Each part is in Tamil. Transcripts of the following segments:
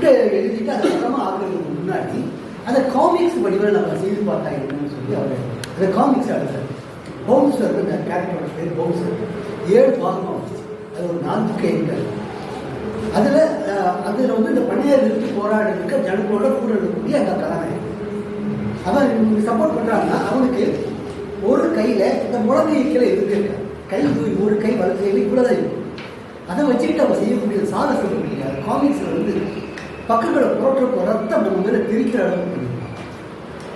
ஸ்கிரிப்டை எழுதிட்டு அதை படமாக முன்னாடி அதை காமிக்ஸ் வடிவில் நம்ம செய்து பார்த்தா என்னன்னு சொல்லி அவர் அந்த காமிக்ஸ் எழுதுறாரு பவுன்சர் அந்த கேரக்டரோட பேர் பவுன்சர் ஏழு பாகமாக வந்துச்சு. அது ஒரு நான்கு எண்கள் அதில் அதில் வந்து இந்த பண்ணையார் நிறுத்தி போராடுறதுக்கு ஜனங்களோட கூட இருக்கக்கூடிய அந்த கதாநாயகன் அவன் இவங்க சப்போர்ட் பண்ணுறாங்கன்னா அவனுக்கு ஒரு கையில் இந்த முழங்கை கீழே இருக்கு? கை தூய் ஒரு கை வலது கையில் இவ்வளோதான் இருக்கும் அதை வச்சுக்கிட்டு அவன் செய்யக்கூடிய சாதனை சொல்ல முடியாது காமிக்ஸில் வந்து பக்கங்களை புரோட்டோ ரத்தம் நம்ம மேலே தெரிக்கிற அளவுக்கு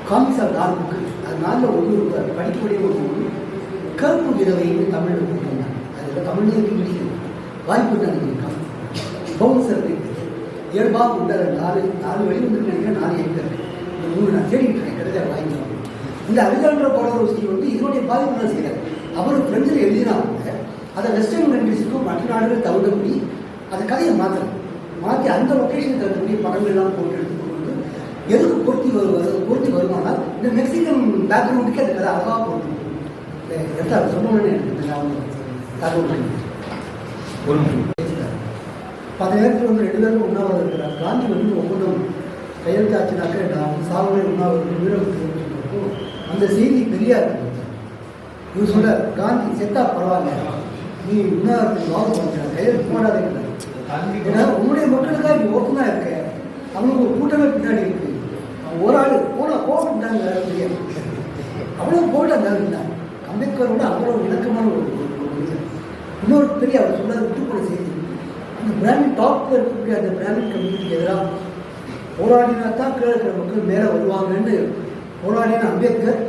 காமிக்ஸ் ஆஃப் நாலு புக்கு அது நாலில் ஒன்று இருக்கு படிக்கக்கூடிய ஒரு ஒன்று கருப்பு விதவைன்னு தமிழில் கொடுத்துருந்தாங்க. அதில் தமிழ்லேயே இங்கிலீஷ் வாய்ப்பு நினைக்கிறேன் பவுன்சர் இயல்பாக பாகம் நாலு நாலு வழி வந்து நினைக்கிறேன் நாலு ஏக்கர் இந்த மூணு நான் தேடிட்டு இருக்கேன் கிடைச்சா வாங்கிக்கலாம் இந்த அலெக்சாண்டர் போலரோஸ்கி வந்து இதனுடைய பாதிப்பு தான் செய்கிறார் அவர் பிரெஞ்சில் கூட அதை வெஸ்டர்ன் கண்ட்ரிஸுக்கும் மற்ற நாடுகள் தகுந்தபடி அந்த கதையை மாற்றணும் மாற்றி அந்த லொக்கேஷன் தகுந்தபடி படங்கள்லாம் போட்டு எடுத்து கொண்டு வந்து எதுக்கு பொருத்தி வருவது பொருத்தி வருமானால் இந்த மெக்சிகன் பேக்ரவுண்டுக்கு அந்த கதை அழகாக பொருத்தி எடுத்து அதை சொன்னோன்னே தகவல் ஒரு நேரத்தில் வந்து ரெண்டு பேரும் உண்ணாவிரதம் இருக்கிறார். காந்தி வந்து ஒப்பந்தம் கையெழுத்தாச்சுனாக்க நான் சாவலை உண்ணாவிரதம் சொன்னப்போ அந்த செய்தி பெரியார் இவர் சொல்றார் காந்தி செத்தா பரவாயில்ல. நீ பண்ணுற கையெழுத்து போடாதீங்க. ஏன்னா உன்னுடைய மக்களுக்காக நீ ஓப்பனாக இருக்க? அவனுக்கு ஒரு கூட்டமே பின்னாடி இருக்கு. ஒரு ஆள் போனா போகட்டாங்க தெரியாது அவ்வளோ போட்டு அந்த இருந்தான் அம்பேத்கரோட அவ்வளோ இணக்கமான ஒரு ஒரு இன்னொரு பெரிய அவர் சொன்னது விட்டு செய்தி. அந்த பிராமின் டாப்ல இருக்கக்கூடிய அந்த பிராமின் கம்யூனிட்டிக்கு எதிராக போராடினா தான் கீழே இருக்கிற மக்கள் மேலே வருவாங்கன்னு போராடின அம்பேத்கர்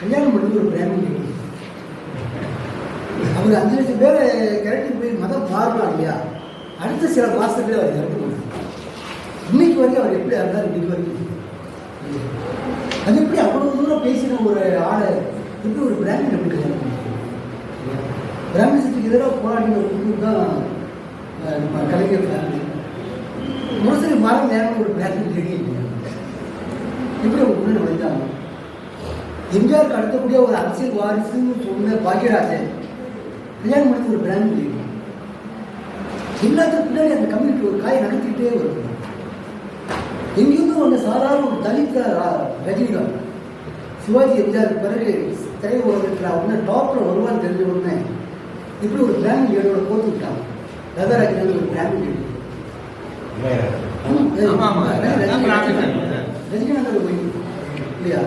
கல்யாணம் பண்ணி ஒரு பிராமின் அவர் அஞ்சு லட்சம் பேரை கிரட்டி போய் மதம் மாறலாம் இல்லையா அடுத்த சில மாதத்துல அவர் இறந்து இன்னைக்கு வரைக்கும் அவர் எப்படி இருந்தார் இன்னைக்கு வரைக்கும்? அது எப்படி அவ்வளோ தூரம் பேசின ஒரு ஆளை எப்படி ஒரு பிராமின் எப்படி கல்யாணம் பிராமின்ஸுக்கு எதிராக போராடின ஒரு குழு தான் நம்ம கலைஞர் ஃபேமிலி முரசரி மரம் நேரம் ஒரு பிராமின் தெரியும் எப்படி அவங்க உள்ள நுழைஞ்சாங்க எம்ஜிஆருக்கு அடுத்தக்கூடிய ஒரு அரசியல் வாரிசுன்னு சொன்ன பாக்யராஜன் கல்யாணம் முடிஞ்ச ஒரு பிராமின் லேடி எல்லாத்துக்கும் பின்னாடி அந்த கம்யூனிட்டி ஒரு காயை நடத்திக்கிட்டே வருது. எங்கேயுமே ஒன்று சாதாரண ஒரு தலித்த ரஜினிகாந்த். சிவாஜி எம்ஜிஆர் பிறகு திரை உலகத்தில் ஒன்று டாப்பில் வருவான்னு தெரிஞ்ச உடனே இப்படி ஒரு பிராமின் லேடியோட போட்டு விட்டாங்க ரதராஜன் ஒரு. நான் பார்த்துட்டேன். ரஜினிகாந்த். இல்லையா?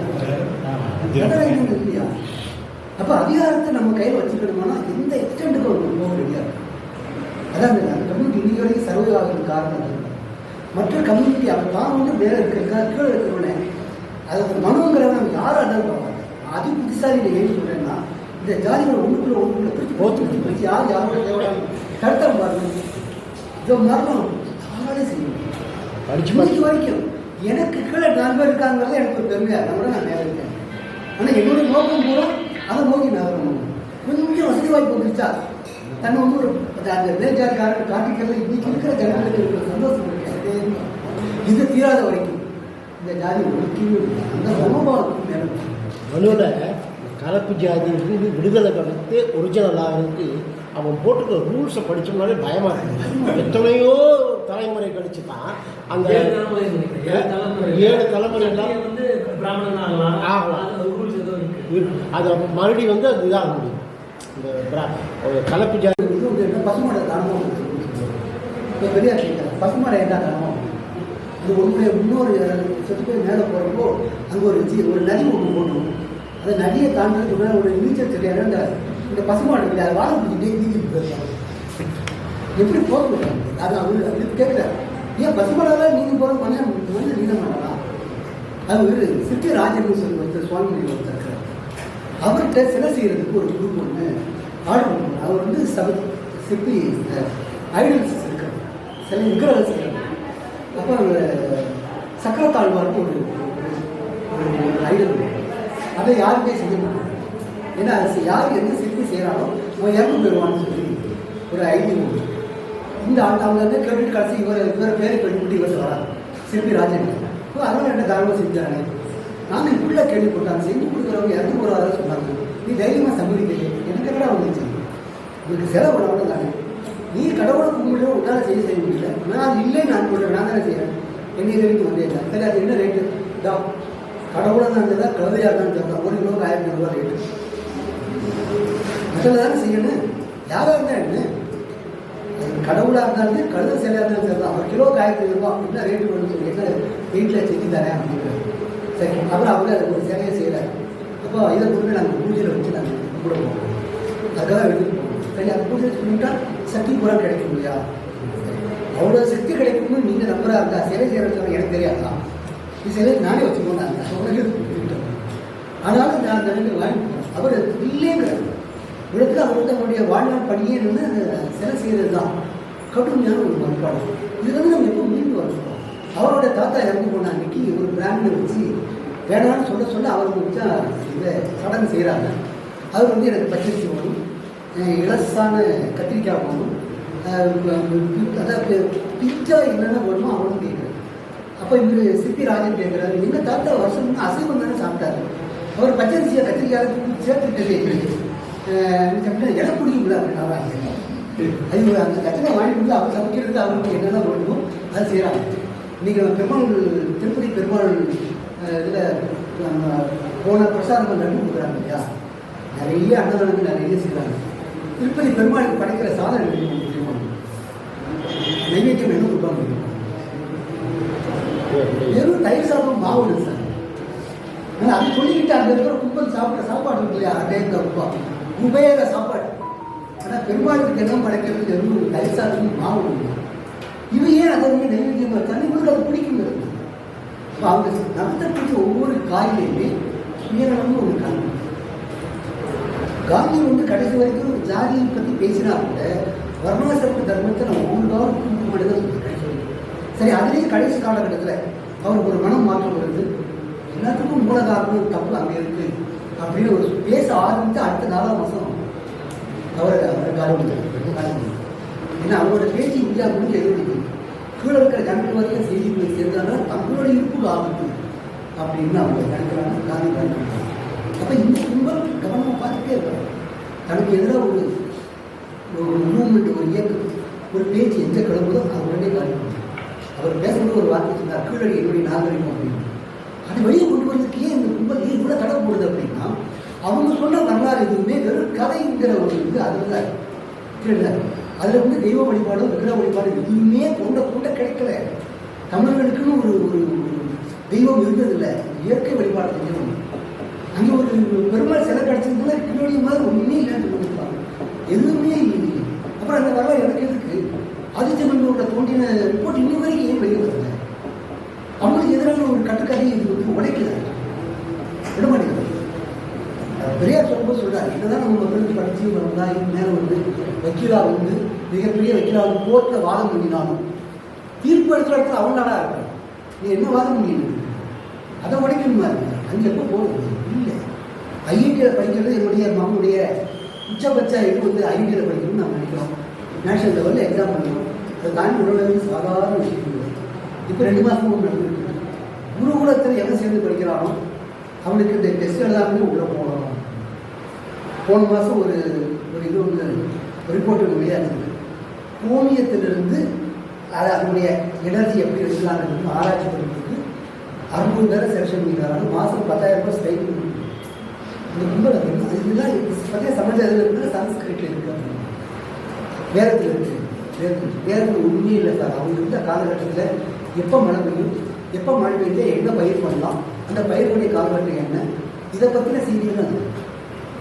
ரதராஜன் இல்லையா? அப்ப அதிகாரத்தை நம்ம கையில் வச்சுக்கணுமானா எந்த எக்ஸ்டெண்டுக்கு ஒரு போக ரெடியா இருக்கு அதான் அந்த கம்யூனிட்டி இன்னைக்கு வரைக்கும் சர்வே ஆகிறது காரணம் மற்ற கம்யூனிட்டி அவன் தான் வந்து மேலே இருக்கிறதா கீழே இருக்கிறவனே அது ஒரு மனுங்கிறவன் யாரும் அதான் பார்ப்பாங்க அது புத்திசாலி நான் ஏன் சொல்றேன்னா இந்த ஜாதிகள் ஒன்றுக்குள்ள ஒன்றுக்குள்ள பிரிச்சு போத்து பிடிச்சி பிடிச்சி யார் யாரோட தேவையான தடுத்தம் பாருங்க. இதோ மரணம். யாராலே செய்ய முடியும் படிச்சு இன்னைக்கு வரைக்கும் எனக்கு கீழே நாலு பேர் இருக்காங்கிறது எனக்கு ஒரு பெருமையா அதை விட நான் மேலே இருக்கேன். ஆனால் என்னுடைய நோக்கம் பூரா அதை நோக்கி நகரணும். கொஞ்சம் வசதி வாய்ப்பு வந்துருச்சா? தன்னை வந்து ஒரு அந்த மேற்காரருக்கு காட்டிக்கிறது இன்னைக்கு இருக்கிற ஜனங்களுக்கு இருக்கிற சந்தோஷம் இருக்கு. இது தீராத வரைக்கும் இந்த ஜாதி ஒழுக்கவே இல்லை. அந்த மேலே மனுவில் கலப்பு ஜாதி இருந்து விடுதலை கொடுத்து ஒரிஜினல் ஆகிறதுக்கு அவன் போட்டுக்கிற ரூல்ஸை படிச்சோம்னாலே பயமா இருக்கு எத்தனையோ தலைமுறை கழிச்சு தான் அந்த ஏழு தலைமுறை வந்து பிராமணன் ஆகலாம். ஆகலாம். அதை மறுபடியும் வந்து அது இதாக முடியும் இந்த ஒரு கலப்பு ஜாதி இது வந்து பசுமாடை தானமாக இப்போ பெரியார் கேட்குறாங்க பசுமாடை என்ன தானமாக அது உன்னுடைய முன்னோர் செத்து போய் மேலே போகிறப்போ அங்கே ஒரு ஜி ஒரு நதி ஒன்று போட்டோம் அந்த நதியை தாண்டதுக்கு மேலே ஒரு நீச்சல் தெரியாது அந்த இந்த பசுமாடு இல்லை அது வாழ பிடிச்சிட்டே நீச்சல் போயிருக்காங்க எப்படி போக விட்டாங்க அது அவங்க அவர் கேட்கல ஏன் பசுமாடாதான் நீங்கள் போகிற மனிதன் மனிதன் நீங்க மாட்டலாம் அது ஒரு சித்தி ராஜன் சொல்லி ஒருத்தர் சுவாமி ஒருத்தர் அவர்கிட்ட சிலை செய்கிறதுக்கு ஒரு குரூப் ஒன்று ஆர்டர் பண்ணுவார் அவர் வந்து சப சிற்பி ஐடல்ஸ் இருக்கிறார் சிலை விக்கிரகம் செய்கிறார் அப்போ அந்த சக்கரத்தாழ்வார்னு ஒரு ஒரு ஐடல் அதை யாருமே செய்ய முடியாது. ஏன்னா அது யார் எந்த சிற்பி செய்கிறாரோ அவன் இறந்து போயிடுவான்னு சொல்லி ஒரு ஐடியம் உண்டு இந்த ஆண்டு அவங்க வந்து கேட்டு கடைசி இவர் இவர் பேரை கண்டுபிடி இவர் வராங்க சிற்பி ராஜன் இப்போ என்ன தாராளமாக செஞ்சாங்க நாங்கள் இப்படிலாம் கேள்விப்பட்டாங்க செஞ்சு கொடுக்குறவங்க இறந்து நீ தைரியமாக சம்மதிக்கல. எனக்கு என்னடா வந்துச்சு உங்களுக்கு செலவு பண்ண தானே. நீ கடவுளை கும்பிடுற உன்னால செய்ய செய்ய முடியல. நான் இல்லை நான் சொல்றேன் நான் தானே செய்கிறேன் என்ன ரேட்டு வந்தேன் சரி அது என்ன ரேட்டு இதா கடவுளை தான் இருந்தால் கழுதையா தான் சொல்றேன் ஒரு கிலோ ஆயிரத்தி ரூபா ரேட்டு முதல்ல தானே செய்யணும். யாராக இருந்தால் என்ன? கடவுளாக இருந்தாலும் கழுத சிலையாக இருந்தாலும் சரி அவர் கிலோக்கு ஆயிரத்தி ரூபா என்ன ரேட்டு வேணும்னு சொல்லி என்ன வீட்டில் செஞ்சு தரேன் அப்படிங்கிறாரு சரி அப்புறம் அவரே அதை ஒரு சிலையை செய்யறாரு அப்போ இதை கொண்டு நாங்கள் பூஜையில் வச்சு நாங்கள் கூட போகிறோம் அதுக்காக எடுத்துட்டு போகணும் சரி அது பூஜை பண்ணிட்டா சக்தி பூரா கிடைக்கும் இல்லையா? அவ்வளோ சக்தி கிடைக்கும்னு நீங்கள் நம்புறா இருந்தா சிலை செய்கிறதுக்கு எனக்கு தெரியாதா? இது சிலை நானே வச்சுக்கோங்க உனக்கு கொடுத்துட்டேன். ஆனாலும் நான் அந்த வேண்டிய வாங்கி அவர் இல்லைங்கிறார் இடத்துல அவர் அவருடைய வாழ்நாள் பணியே இருந்து அந்த சிலை செய்கிறது தான். கடுமையான ஒரு பண்பாடு இது வந்து நம்ம எப்போ மீண்டு வரணும். அவரோட தாத்தா இறந்து போன அன்னைக்கு ஒரு பிராமணை வச்சு வேணாம்னு சொல்ல சொல்ல அவர் வச்சா இந்த சடங்கு செய்கிறாங்க அவர் வந்து எனக்கு பச்சரிசி வேணும் இலசான கத்திரிக்காய் வேணும் அதாவது பிச்சா என்னென்ன வேணுமோ அவனும் கேட்குறாரு. அப்போ இவர் சிப்பி ராஜன் கேட்குறாரு. எங்கள் தாத்தா வருஷம் அசைவம் தானே சாப்பிட்டாரு. அவர் பச்சரிசியை கத்திரிக்காய் சேர்த்துக்கிட்டே சாப்பிட்டா எனக்கு பிடிக்கும்ல அப்படின்னு அது அந்த கத்திரிக்காய் வாங்கி கொடுத்து அவர் சமைக்கிறது அவருக்கு என்னென்ன வேணுமோ அதை செய்கிறாங்க நீங்கள் பெருமாள் திருப்பதி பெருமாள் இதில் போன பிரசாதம் நன்றி கொடுக்குறாங்க இல்லையா? நிறைய அன்னதானங்கள் நிறைய செய்கிறாங்க. திருப்பதி பெருமாளுக்கு படைக்கிற சாதனை நைவேத்தியம் என்ன கொடுப்பாங்க? வெறும் தயிர் சாதம் மாவு இல்லை சார். ஆனால் அது சொல்லிக்கிட்டு அந்த இருக்கிற கும்பல் சாப்பிட்ற சாப்பாடு இருக்கு இல்லையா? அதே உப்பா உபயோக சாப்பாடு. ஆனால் பெருமாளுக்கு தினம் படைக்கிறது வெறும் தயிர் சாதம் மாவு இல்லை. இது ஏன் அதை வந்து நைவேத்தியம் வச்சாலும் இவங்களுக்கு அது பிடிக்குங்கிறது. அப்போ நடத்தக்கூடிய ஒவ்வொரு காயிலையுமே சுயநலம்னு ஒரு காரணம். காந்தி வந்து கடைசி வரைக்கும் ஜாதியை பற்றி பேசினா கூட வர்ணாசிரம தர்மத்தை நம்ம ஒழுங்காக கும்பிட்டு மட்டும் சரி அதுலேயே கடைசி காலகட்டத்தில் அவருக்கு ஒரு மனம் மாற்றம் வருது. எல்லாத்துக்கும் மூல காரணம் தப்பு அங்கே இருக்கு அப்படின்னு ஒரு பேச ஆரம்பித்து அடுத்த நாலாம் மாதம் அவரை அவரை காலம் ஏன்னா அவரோட பேச்சு இந்தியா முடிஞ்சு எழுதி கீழே இருக்கிற ஜனங்கள் வரைக்கும் செய்தி போய் சேர்ந்தாங்கன்னா தங்களோட இருப்புக்கு ஆபத்து. அப்படின்னு அவங்க நினைக்கிறாங்க. காந்தி நினைக்கிறாங்க. அப்போ இந்த கும்பல் கவனமாக பார்த்துட்டே இருக்காங்க தனக்கு எதிராக ஒரு ஒரு மூமெண்ட் ஒரு இயக்கம் ஒரு பேச்சு எந்த கிளம்புதோ அது உடனே காலி அவர் பேசும்போது ஒரு வார்த்தை சொன்னார் கீழடி என்னுடைய நாகரிகம் அப்படின்னு. அது வெளியே கொண்டு வரதுக்கு ஏன் இந்த கும்பல் ஏன் இவ்வளோ தடை போடுது அப்படின்னா அவங்க சொன்ன வரலாறு எதுவுமே வெறும் கதைங்கிற ஒரு இது அதுதான் தான் கீழே அதில் வந்து தெய்வ வழிபாடு விக்கிர வழிபாடு எதுவுமே கொண்ட கொண்ட கிடைக்கல. தமிழர்களுக்குன்னு ஒரு ஒரு தெய்வம் இருந்ததில்லை. இயற்கை வழிபாடு தெய்வம். அங்கே ஒரு பெருமாள் சிலை கிடச்சதுல பின்னாடி மாதிரி ஒன்றுமே இல்லைன்னு சொல்லியிருப்பாங்க எதுவுமே இல்லை அப்புறம் அந்த வரலாறு எனக்கு எதுக்கு? ஆதித்யமன்னோட தோன்றின ரிப்போர்ட் இன்னும் வரைக்கும் ஏன் வெளியே வரல. அவங்களுக்கு எதிரான ஒரு கட்டுக்கதையை இது வந்து உடைக்கல. விட மாட்டேங்குது. பெரியார் சொல்லும்போது சொல்கிறார் என்னதான் நம்ம மக்களுக்கு படிச்சு வந்தா மேலே வந்து வக்கீலா வந்து மிகப்பெரிய வக்கீலா வந்து கோர்ட்டில் வாதம் பண்ணினாலும் தீர்ப்பு எடுக்கிற இடத்துல அவன் நாடா இருக்கான் நீ என்ன வாதம் பண்ணிட்டு அதை உடைக்கணுமா இருக்கு அங்கே எப்போ போகுது இல்லை. ஐஐடியில் படிக்கிறது என்னுடைய மகனுடைய உச்சபட்ச இது வந்து ஐஐடியில் படிக்கணும்னு நம்ம நினைக்கிறோம். நேஷனல் லெவலில் எக்ஸாம் பண்ணுறோம் அதை தாண்டி உடனே சாதாரண விஷயம் இல்லை. இப்போ ரெண்டு மாதமும் நடந்துருக்கு. குருகுலத்தில் எவன் சேர்ந்து படிக்கிறானோ அவனுக்கு இந்த டெஸ்ட் எல்லாமே உள்ள போன மாதம் ஒரு ஒரு இது ஒன்று ரிப்போர்ட் வெளியாச்சு கோமியத்திலிருந்து அது அதனுடைய எனர்ஜி எப்படி எடுக்கலாம்னு ஆராய்ச்சி பண்ணுறதுக்கு அறுபது பேரை செலக்ஷன் பண்ணிக்கிறாங்க மாதம் பத்தாயிரம் ரூபாய் ஸ்ட்ரைக் இந்த கும்பல் அது என்ன? இதெல்லாம் பார்த்தீங்கன்னா இருக்குது இருக்கிற சன்ஸ்கிரிட்டில் இருக்குது வேதத்தில் இருக்குது வேதத்தில் வேதத்தில் உண்மையே இல்லை சார். அவங்க இருந்த காலகட்டத்தில் எப்போ மழை பெய்யும் எப்போ மழை பெய்ஞ்சா எங்கே பயிர் பண்ணலாம் அந்த பயிர் பண்ணிய காலகட்டம் என்ன இதை பற்றின சீரியல் தான். அது.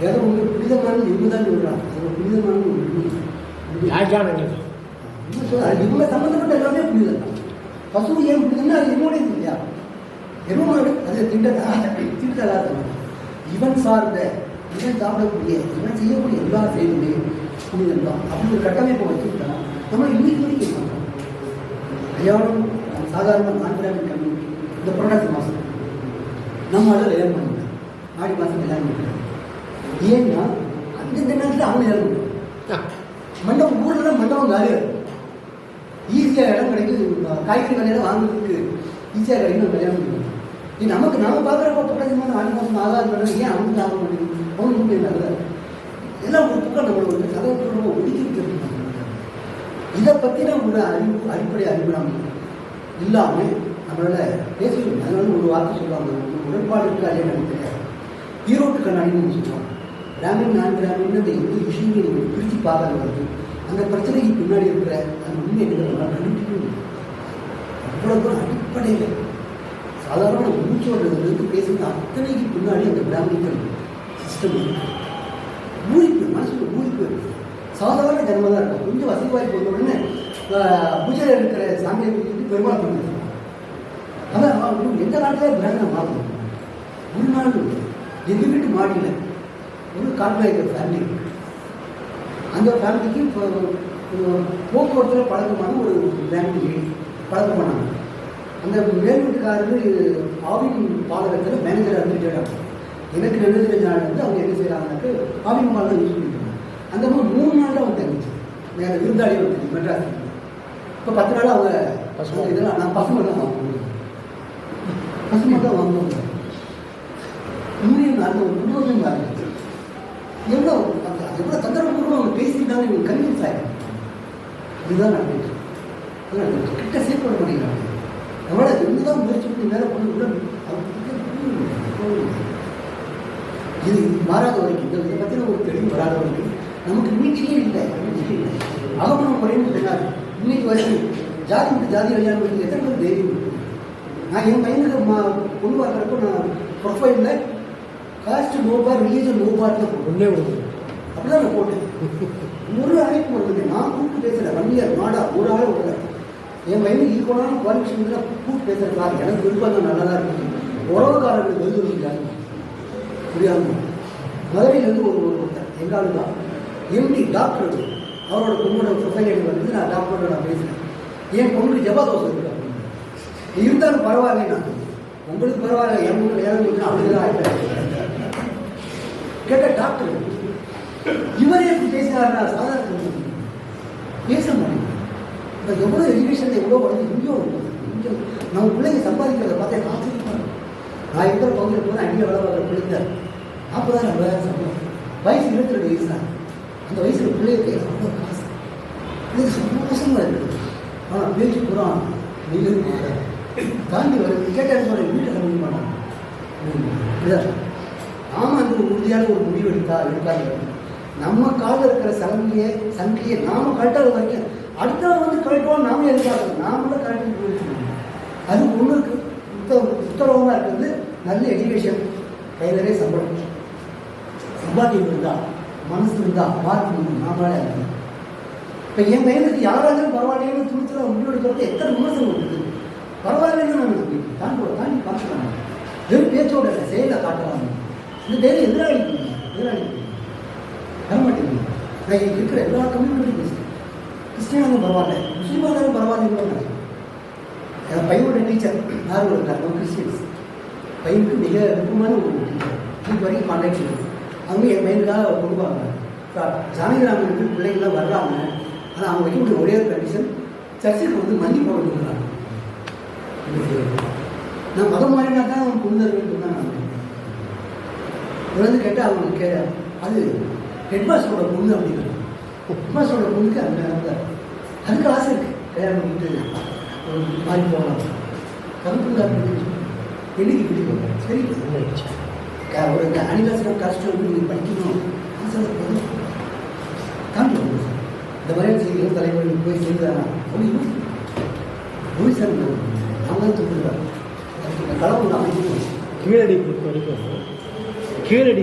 வேதம் உங்களுக்கு புனிதமான இவங்க தான் சொல்கிறாங்க அது ஒரு புனிதமான ஒரு? இவங்க சம்மந்தப்பட்ட எல்லாமே புனிதம் தான். பசு ஏன் புனிதம்னா அது என்னுடைய இல்லையா எருமாடு அது திண்டதா? திண்டலாத இவன் சார்ந்த இவன் சாப்பிடக்கூடிய இவன் செய்யக்கூடிய எல்லா செயலுமே புனிதம் தான். அப்படி ஒரு கட்டமைப்பை வச்சுக்கிட்டா நம்ம இன்னைக்கு வரைக்கும் பார்க்கணும் கல்யாணம் சாதாரண கான்பிராமின் கம்யூனிட்டி இந்த புரட்டாசி மாதம் நம்ம அதில் கல்யாணம் பண்ணிட்டோம் ஆடி மாதம் கல்யாணம் பண்ணிட்டோம் ஏன்னா அந்தந்த நேரத்தில் கல்யாணம் பண்ணிட்டோம் மண்டபம் ஊரில் மண்டபம் காலியாக இருக்கும் ஈஸியாக இடம் கிடைக்குது. காய்கறி கடையில் வாங்குறதுக்கு ஈஸியாக கிடைக்கும் கல்யாணம் பண்ணுவோம் நமக்கு நம்ம பார்க்குறப்ப புரட்டாசி மாதம் ஆடி மாதம் ஆகாது பண்ணணும் ஏன் அவங்க ஆக மாட்டேங்குது? அவனுக்கு மட்டும் நல்ல எல்லாம் ஒரு பக்கம் நம்மளை வந்து கதை ஒதுக்கி வச்சிருக்காங்க இதை பற்றின ஒரு அறிவு அடிப்படை அறிவு இல்லாமல் நம்மளால பேசணும் அதனால ஒரு வார்த்தை சொல்லுவாங்க. ஒரு உடன்பாடு இருக்கா இல்லையா எனக்கு தெரியாது. ஈரோட்டு கண்ணாடின்னு சொல்லுவாங்க. கிராமின் நான் கிராமின் அந்த எந்த விஷயங்கள் நீங்கள் பிரித்து பார்க்கறது அந்த பிரச்சனைக்கு பின்னாடி இருக்கிற அந்த உண்மை என்ன கண்டுபிடிக்கவே அவ்வளோ தூரம் அடிப்படையில். சாதாரண மூச்சோடுறதுலேருந்து பேசுகிற அத்தனைக்கு பின்னாடி அந்த பிராமணிக்கல் சிஸ்டம் இருக்கு. மனசுக்கு பூரிப்பு சாதாரண ஜன்மம் தான் இருக்கும். கொஞ்சம் வசதி வாய்ப்பு வந்த உடனே பூஜையில் இருக்கிற சாமியை வந்து பெருமாள் பண்ணி அதான் எந்த நாட்டிலே பிராமணம் மாறணும் ஒரு நாள் எங்கள் வீட்டு மாடியில் ஒரு கார்பரேட்டர் ஃபேமிலி அந்த ஃபேமிலிக்கு இப்போ போக்குவரத்தில் பழக்கமான ஒரு ஃபேமிலி பழக்கம் பண்ணாங்க. அந்த மேல் வீட்டுக்காரரு ஆவின் பாலகத்தில் மேனேஜராக இருந்துட்டு எனக்கு ரெண்டு தெரிஞ்ச நாள் வந்து அவங்க என்ன செய்கிறாங்கன்னாக்கு ஆவின் பாலம் யூஸ் பண்ணிருக்காங்க அந்த மாதிரி மூணு நாள் தான் அவங்க தெரிஞ்சு வேறு விருந்தாளி வந்து மெட்ராஸ் இப்போ பத்து நாள் அவங்க பசுமை. இதெல்லாம் நான் பசுமை தான் வாங்குவேன். பசுமை தான் வாங்குவாங்க. உண்மையை நான் ஒரு முழுவதும் இருந்துச்சு எவ்வளோ அந்த எவ்வளோ தந்திரபூர்வம் பேசிக்கிட்டாலும் இவங்க கன்வின்ஸ் ஆகிடும் இதுதான் அதான் நடந்துச்சு. கிட்ட சேர்க்கப்பட மாட்டேங்கிறாங்க எவ்வளோ என்னதான் முயற்சி பண்ணி மேலே கொண்டு விட இது மாறாத வரைக்கும். இந்த இதை பற்றின ஒரு தெளிவு வராத வரைக்கும் நமக்கு மீட்சியே இல்லை. மீட்சியே இல்லை. அகமணம் சொன்னார் இன்னைக்கு வரைக்கும் ஜாதி விட்டு ஜாதி கல்யாணம் பண்ணி எத்தனை பேர் தைரியம்? நான் என் பையனுக்கு மா பொண்ணு பார்க்குறப்போ நான் ப்ரொஃபைலில் காஸ்ட் நோபார் ரிலீஜன் நோபார்னு உள்ளே விடுது அப்படிதான் நான் போட்டேன். ஒரு அழைப்பு வருது நான் கூப்பிட்டு பேசுகிறேன் வன்னியர் நாடா ஒரு ஆள் விடல என் பையனுக்கு ஈக்குவலான குவாலிஃபிகேஷன் கூப்பிட்டு பேசுகிறேன் எனக்கு விருப்பம் நல்லா தான் இருக்குது உறவுக்காரர்கள் வந்து சொல்லிக்கிறாங்க புரியாது மதுரையிலேருந்து ஒரு ஒரு ஒருத்தர் எங்கள் தான். எம்டி டாக்டர் அவரோட பொண்ணோட ப்ரொஃபைல் வந்து நான் டாக்டரோட நான் பேசுகிறேன் என் பொண்ணுக்கு ஜபா இருக்கு. அப்படின்னு. இருந்தாலும் பரவாயில்லை நான். உங்களுக்கு பரவாயில்ல என் பொண்ணு வேலை கொடுத்தா அப்படிதான் ஆகிட்டேன் கேட்ட டாக்டர் இவரே எப்படி பேசினாருன்னா சாதாரண பேச மாட்டேங்க இப்போ எவ்வளோ எஜுகேஷன் எவ்வளோ வளர்ந்து இங்கேயோ இங்கே நம்ம பிள்ளைங்க சம்பாதிக்கிறத பார்த்தா எனக்கு நான் இருக்கிற பகுதியில் போனால் அங்கே வேலை வர பிள்ளைங்க. நாற்பதாயிரம் வேலை சம்பளம். வயசு இருபத்தி ரெண்டு வயசு தான். அந்த வயசில் பிள்ளைய எவ்வளோ காசு? இது சந்தோஷமாக இருக்குது ஆனால் பேச்சு பூரா நீங்களும் மாறாது. தாண்டி வர கேட்டால் சொல்ல வீட்டில் கம்மி பண்ணாங்க ஆமாம் நாம ஒரு உறுதியான ஒரு முடிவு எடுத்தா எடுக்காது நம்ம காலில் இருக்கிற சங்கிலியை சங்கிலியை நாம கழட்டாத வரைக்கும் அடுத்தவங்க வந்து கழட்டுவோம் நாம எதிர்பார்க்கணும் நாமளும் கழட்டி போயிட்டு அது ஒன்று இருக்கு. உத்த உத்தரவாக இருக்கிறது நல்ல எஜுகேஷன் கை சம்பளம். சம்பாத்தியம் இருந்தா மனசு இருந்தா பார்த்து நாமளே இப்போ என் பையனுக்கு யாராலும் பரவாயில்லைன்னு துணிச்சல முடிவு எடுக்கிறது எத்தனை விமர்சனம் இருக்குது? பரவாயில்லைன்னு நான் நினைக்கிறேன். தாண்டி தாண்டி பார்க்கலாம் வெறும் பேச்சோட செயலை காட்டலாம் இந்த பேரை எதிராளி எதிராளி வரமாட்டேங்குது நான் இருக்கிற எல்லா கம்யூனிட்டி பேசுகிறேன் கிறிஸ்டியனாலும் பரவாயில்ல முஸ்லீமாக இருந்தாலும் பரவாயில்லைன்னு என் பையனோட டீச்சர் நார்மல் இருக்காங்க? கிறிஸ்டியன்ஸ் பையனுக்கு மிக விருப்பமான ஒரு டீச்சர் இது வரைக்கும் கான்டாக்ட் இருக்கு அவங்க என் பையனுக்காக கொடுப்பாங்க ஜானகிராமனுக்கு பிள்ளைங்களாம் வர்றாங்க. ஆனால் அவங்க வைக்கக்கூடிய ஒரே ஒரு கண்டிஷன் சர்ச்சுக்கு வந்து மல்லி போட கொடுக்குறாங்க நான் மதம் மாறினா தான் அவங்க புரிந்தர்கள் சொன்னாங்க. இது வந்து கேட்டால் அவங்க அது ஹெட்மாஸ்டரோட பொண்ணு அப்படிங்கிறது ஹெட்மாஸ்டரோட பொண்ணுக்கு அந்த அந்த அதுக்கு ஆசை இருக்கு. கல்யாணம் பண்ணிட்டு ஒரு மாதிரி போகலாம். கருப்பு என்னைக்கு இப்படி போகிறேன் சரி உண்மையாச்சு. ஒரு அனிவர்சரி கஷ்டம் நீங்கள் படிக்கணும். ஆசை போதும் தாண்டி இந்த மாதிரியான செய்திகள் தலைவர்கள் போய் செய்தாரா போய் முழுசாக அவங்க தான் தூக்குறாங்க அதுக்கு இந்த கடவுள் அமைக்கணும் கீழடி பொறுத்த வரைக்கும் கீழடி